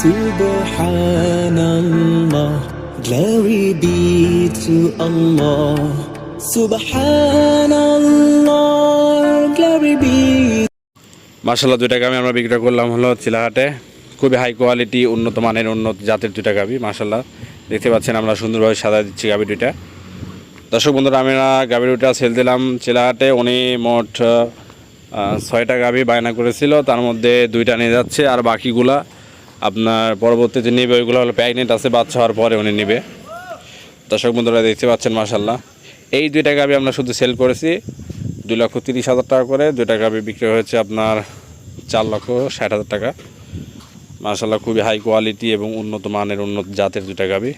Subhanallah, glory be to Allah. Subhanallah, glory be. মার্শাল্লাহ দুইটা গাভি আমরা বিক্রয় করলাম হলো চিলাহাটে। খুবই হাই কোয়ালিটি উন্নত মানের উন্নত জাতের দুইটা গাভি মার্শাল্লাহ দেখতে পাচ্ছেন আমরা সুন্দরভাবে সাদা দিচ্ছি গাভি দুইটা। দর্শক বন্ধুরা আমরা গাভি দুইটা সেল দিলাম চিলাহাটে। উনি মোট ছয়টা গাভি বায়না করেছিল তার মধ্যে দুইটা নিয়ে যাচ্ছে আর বাকিগুলা আপনার পরবর্তীতে নেবে, ওইগুলো হলো প্যাগনেট আছে, বাচ্চা হওয়ার পরে উনি নেবে। দর্শক বন্ধুরা দেখতে পাচ্ছেন মার্শাল্লাহ এই দুইটা গাভি আমরা শুধু সেল করেছি, দুই লক্ষ তিরিশ হাজার টাকা করে। দুইটা গাভি বিক্রি হয়েছে আপনার চার লক্ষ ষাট হাজার টাকা। মার্শাল্লাহ খুবই হাই কোয়ালিটি এবং উন্নত মানের, উন্নত জাতের দুইটা গাভি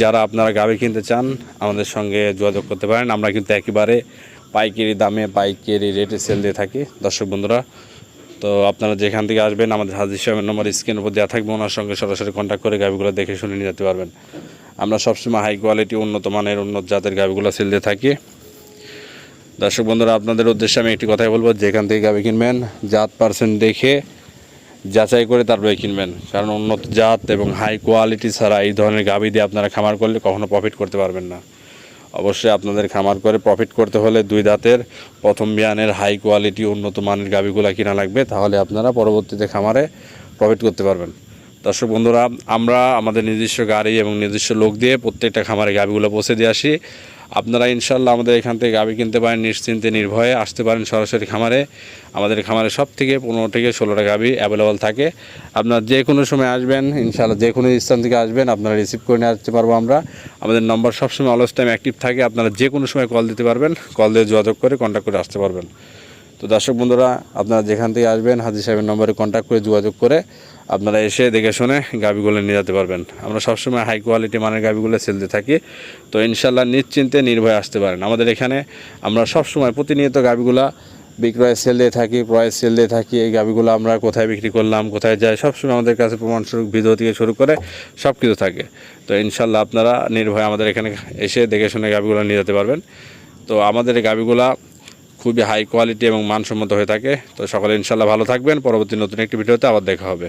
যারা আপনারা গাভি কিনতে চান, আমাদের সঙ্গে যোগাযোগ করতে পারেন। আমরা কিন্তু একেবারে পাইকারি দামে, পাইকারি রেটে সেল দিয়ে থাকি। দর্শক বন্ধুরা তো আপনারা যেখান থেকে আসবেন, আমাদের হাজির সাহেবের নম্বর স্ক্রিনের উপর দেওয়া থাকবে, ওনার সঙ্গে সরাসরি কন্ট্যাক্ট করে গাভিগুলো দেখে শুনে নিয়ে যেতে পারবেন। আমরা সবসময় হাই কোয়ালিটি উন্নত মানের, উন্নত জাতের গাভিগুলো সেল দিয়ে থাকি। দর্শক বন্ধুরা, আপনাদের উদ্দেশ্যে আমি একটি কথাই বলব, যেখান থেকে গাভি কিনবেন, জাত পার্সেন্ট দেখে যাচাই করে তারপরে কিনবেন। কারণ উন্নত জাত এবং হাই কোয়ালিটি ছাড়া এই ধরনের গাভি দিয়ে আপনারা খামার করলে কখনো প্রফিট করতে পারবেন না। অবশ্যই আপনাদের খামার করে প্রফিট করতে হলে দুই দাঁতের প্রথম বিয়ানের হাই কোয়ালিটি উন্নত মানের গাভীগুলো কিনা লাগবে, তাহলে আপনারা পরবর্তীতে খামারে প্রফিট করতে পারবেন। দর্শক বন্ধুরা, আমরা আমাদের নিজস্ব গাড়ি এবং নিজস্ব লোক দিয়ে প্রত্যেকটা খামারে গাভিগুলো পৌঁছে দিয়ে আসি। আপনারা ইনশাল্লাহ আমাদের এখান থেকে গাভি কিনতে পারেন, নিশ্চিন্তে নির্ভয়ে আসতে পারেন সরাসরি খামারে। আমাদের খামারে সব থেকে পনেরো থেকে ষোলোটা গাভি অ্যাভেলেবল থাকে। আপনারা যে কোনো সময় আসবেন ইনশাল্লাহ যে কোনো স্থান থেকে আসবেন, আপনারা রিসিভ করে নিয়ে আসতে পারব আমরা। আমাদের নম্বর সবসময় অলস টাইম অ্যাক্টিভ থাকে, আপনারা যে কোনো সময় কল দিতে পারবেন কল দিয়ে যোগাযোগ করে কন্ট্যাক্ট করে আসতে পারবেন। তো দর্শক বন্ধুরা, আপনারা যেখান থেকে আসবেন, হাজির সাহেবের নম্বরে কন্ট্যাক্ট করে যোগাযোগ করে আপনারা এসে দেখে শুনে গাভিগুলো নিয়ে যেতে পারবেন। আমরা সবসময় হাই কোয়ালিটি মানের গাভিগুলো সেল দিয়ে থাকি। তো ইনশাল্লাহ নিশ্চিন্তে নির্ভয়ে আসতে পারেন। আমাদের এখানে আমরা সবসময় প্রতিনিয়ত গাভিগুলা বিক্রয় সেল দিয়ে থাকি ক্রয় সেল দিয়ে থাকি। এই গাভিগুলো আমরা কোথায় বিক্রি করলাম, কোথায় যাই সবসময় আমাদের কাছে প্রমাণস্বরূপ ভিডিও থেকে শুরু করে সব কিছু থাকে। তো ইনশাল্লাহ আপনারা নির্ভয়ে আমাদের এখানে এসে দেখে শুনে গাভিগুলো নিয়ে যেতে পারবেন। তো আমাদের এই গাভিগুলা খুবই হাই কোয়ালিটি এবং মানসম্মত হয়ে থাকে। তো সকলে ইনশাল্লাহ ভালো থাকবেন। পরবর্তী নতুন একটি ভিডিওতে আবার দেখা হবে।